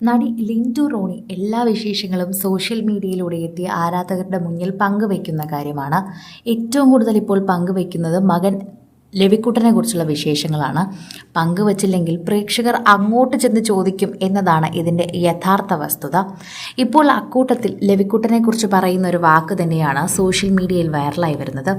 നടി ലിൻഡു റോണി എല്ലാ വിശേഷങ്ങളും സോഷ്യൽ മീഡിയയിലൂടെ എത്തി ആരാധകരുടെ മുന്നിൽ പങ്കുവയ്ക്കുന്ന കാര്യമാണ്. ഏറ്റവും കൂടുതൽ ഇപ്പോൾ പങ്കുവയ്ക്കുന്നത് മകൻ ലവിക്കുട്ടനെ കുറിച്ചുള്ള വിശേഷങ്ങളാണ്. പങ്കുവച്ചില്ലെങ്കിൽ പ്രേക്ഷകർ അങ്ങോട്ട് ചെന്ന് ചോദിക്കും എന്നതാണ് ഇതിന്റെ യഥാർത്ഥ വസ്തുത. ഇപ്പോൾ അക്കൂട്ടത്തിൽ ലവിക്കുട്ടനെ കുറിച്ച് പറയുന്ന ഒരു വാക്ക് തന്നെയാണ് സോഷ്യൽ മീഡിയയിൽ വൈറലായി വരുന്നത്.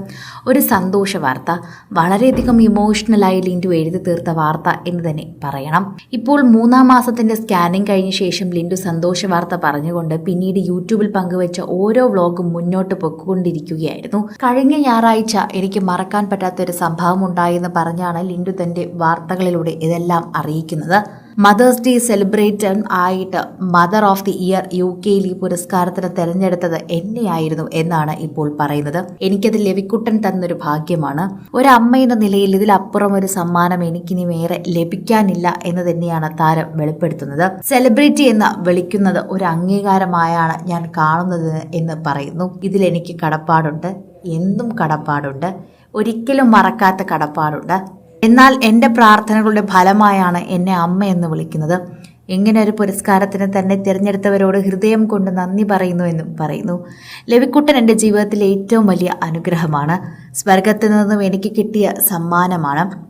ഒരു സന്തോഷ വാർത്ത. വളരെയധികം ഇമോഷണലായി ലിൻഡു എഴുതി തീർത്ത വാർത്ത എന്ന് തന്നെ പറയണം. ഇപ്പോൾ മൂന്നാം മാസത്തിന്റെ സ്കാനിംഗ് കഴിഞ്ഞ ശേഷം ലിൻഡു സന്തോഷ വാർത്ത പറഞ്ഞുകൊണ്ട് പിന്നീട് യൂട്യൂബിൽ പങ്കുവച്ച ഓരോ വ്ളോഗും മുന്നോട്ട് പൊക്കൊണ്ടിരിക്കുകയായിരുന്നു കഴിഞ്ഞ ഞായറാഴ്ച എനിക്ക് മറക്കാൻ പറ്റാത്തൊരു സംഭവം ഉണ്ടായെന്ന് പറഞ്ഞാണ് ലിൻഡു തന്റെ വാർത്തകളിലൂടെ ഇതെല്ലാം അറിയിക്കുന്നത്. മദേഴ്സ് ഡേ സെലിബ്രേറ്റ് ആയിട്ട് മദർ ഓഫ് ദി ഇയർ യു കെയിൽ ഈ പുരസ്കാരത്തിന് തെരഞ്ഞെടുത്തത് എന്നെയായിരുന്നു എന്നാണ് ഇപ്പോൾ പറയുന്നത്. എനിക്കത് ലവിക്കുട്ടൻ തന്നൊരു ഭാഗ്യമാണ്. ഒരമ്മ എന്ന നിലയിൽ ഇതിലപ്പുറം ഒരു സമ്മാനം എനിക്കിനി വേറെ ലഭിക്കാനില്ല എന്ന് തന്നെയാണ് താരം വെളിപ്പെടുത്തുന്നത്. സെലിബ്രിറ്റി എന്ന് വിളിക്കുന്നത് ഒരു അംഗീകാരമായാണ് ഞാൻ കാണുന്നത് എന്ന് പറയുന്നു. ഇതിലെനിക്ക് കടപ്പാടുണ്ട്. എന്നും കടപ്പാടുണ്ട്. ഒരിക്കലും മറക്കാത്ത കടപ്പാടുണ്ട്. എന്നാൽ എന്റെ പ്രാർത്ഥനകളുടെ ഫലമായാണ് എന്നെ അമ്മ എന്ന് വിളിക്കുന്നത്. ഇങ്ങനെ ഒരു പുരസ്കാരത്തിന് തന്നെ തിരഞ്ഞെടുത്തവരോട് ഹൃദയം കൊണ്ട് നന്ദി പറയുന്നു എന്നും പറയുന്നു. ലവിക്കുട്ടൻ എന്റെ ജീവിതത്തിലെ ഏറ്റവും വലിയ അനുഗ്രഹമാണ്. സ്വർഗത്തിൽ നിന്നും എനിക്ക് കിട്ടിയ സമ്മാനമാണ്.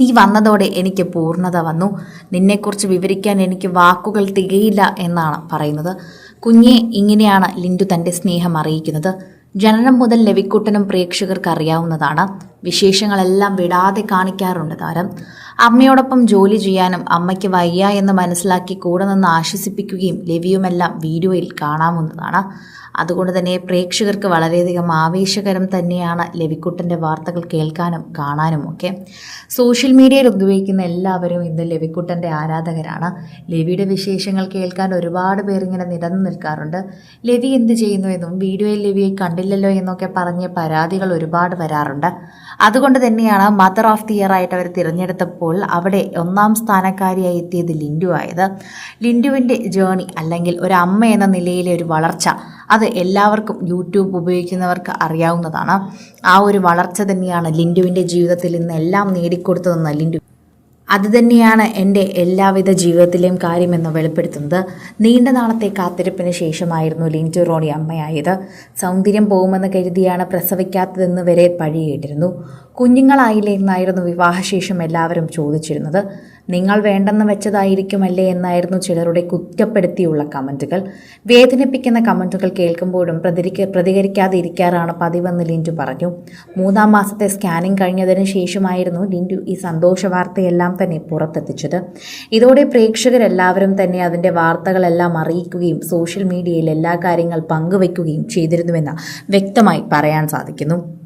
നീ വന്നതോടെ എനിക്ക് പൂർണത വന്നു. നിന്നെക്കുറിച്ച് വിവരിക്കാൻ എനിക്ക് വാക്കുകൾ തികയില്ല എന്നാണ് പറയുന്നത്. കുഞ്ഞെ ഇങ്ങനെയാണ് ലിൻഡു തന്റെ സ്നേഹം അറിയിക്കുന്നത്. ജനനം മുതൽ ലവിക്കുട്ടനും പ്രേക്ഷകർക്ക് അറിയാവുന്നതാണ് വിശേഷങ്ങളെല്ലാം വിടാതെ കാണിക്കാറുണ്ട് താരം. അമ്മയോടൊപ്പം ജോലി ചെയ്യാനും അമ്മയ്ക്ക് വയ്യ എന്ന് മനസ്സിലാക്കി കൂടെ നിന്ന് ആശ്വസിപ്പിക്കുകയും ലവിയുമെല്ലാം വീഡിയോയിൽ കാണാമെന്നതാണ് അതുകൊണ്ട് തന്നെ പ്രേക്ഷകർക്ക് വളരെയധികം ആവേശകരം തന്നെയാണ് ലവിക്കുട്ടന്റെ വാർത്തകൾ കേൾക്കാനും കാണാനും ഒക്കെ. സോഷ്യൽ മീഡിയയിൽ ഉപയോഗിക്കുന്ന എല്ലാവരും ഇന്ന് ലവിക്കുട്ടന്റെ ആരാധകരാണ്. ലവിയുടെ വിശേഷങ്ങൾ കേൾക്കാൻ ഒരുപാട് പേർ ഇങ്ങനെ നിരന്നു നിൽക്കാറുണ്ട്. ലവി എന്ത് ചെയ്യുന്നു എന്നും വീഡിയോയിൽ ലവിയെ കണ്ടില്ലല്ലോ എന്നൊക്കെ പറഞ്ഞ് പരാതികൾ ഒരുപാട് വരാറുണ്ട്. അതുകൊണ്ട് തന്നെയാണ് മദർ ഓഫ് ദി ഇയർ ആയിട്ട് അവർ തിരഞ്ഞെടുത്തപ്പോൾ അവിടെ ഒന്നാം സ്ഥാനക്കാരിയായി എത്തിയത് ലിൻഡു ആയത്. ലിൻഡുവിന്റെ ജേണി അല്ലെങ്കിൽ ഒരു അമ്മ എന്ന നിലയിലെ ഒരു വളർച്ച അത് എല്ലാവർക്കും യൂട്യൂബ് ഉപയോഗിക്കുന്നവർക്ക് അറിയാവുന്നതാണ്. ആ ഒരു വളർച്ച തന്നെയാണ് ലിൻഡുവിന്റെ ജീവിതത്തിൽ ഇന്ന് എല്ലാം നേടിക്കൊടുത്തതെന്ന് ലിൻഡു അത് തന്നെയാണ് എന്റെ എല്ലാവിധ ജീവിതത്തിലെയും കാര്യമെന്ന് വെളിപ്പെടുത്തുന്നത്. നീണ്ട നാളത്തെ കാത്തിരിപ്പിന് ശേഷമായിരുന്നു ലിന്റു റോണി അമ്മയായത്. സൗന്ദര്യം പോകുമെന്ന് കരുതിയാണ് പ്രസവിക്കാത്തതെന്ന് വരെ പഴിയേട്ടിരുന്നു കുഞ്ഞുങ്ങളായില്ലേ എന്നായിരുന്നു വിവാഹശേഷം എല്ലാവരും ചോദിച്ചിരുന്നത്. നിങ്ങൾ വേണ്ടെന്ന് വെച്ചതായിരിക്കുമല്ലേ എന്നായിരുന്നു ചിലരുടെ കുറ്റപ്പെടുത്തിയുള്ള കമന്റുകൾ വേദനിപ്പിക്കുന്ന കമന്റുകൾ കേൾക്കുമ്പോഴും പ്രതിരിക്ക പ്രതികരിക്കാതെ ഇരിക്കാറാണ് പതിവെന്ന് ലിൻഡു പറഞ്ഞു. മൂന്നാം മാസത്തെ സ്കാനിംഗ് കഴിഞ്ഞതിന് ശേഷമായിരുന്നു ലിൻഡു ഈ സന്തോഷ വാർത്തയെല്ലാം തന്നെ പുറത്തെത്തിച്ചത്. ഇതോടെ പ്രേക്ഷകരെല്ലാവരും തന്നെ അതിന്റെ വാർത്തകളെല്ലാം അറിയിക്കുകയും സോഷ്യൽ മീഡിയയിൽ എല്ലാ കാര്യങ്ങൾ പങ്കുവയ്ക്കുകയും ചെയ്തിരുന്നുവെന്ന് വ്യക്തമായി പറയാൻ സാധിക്കുന്നു.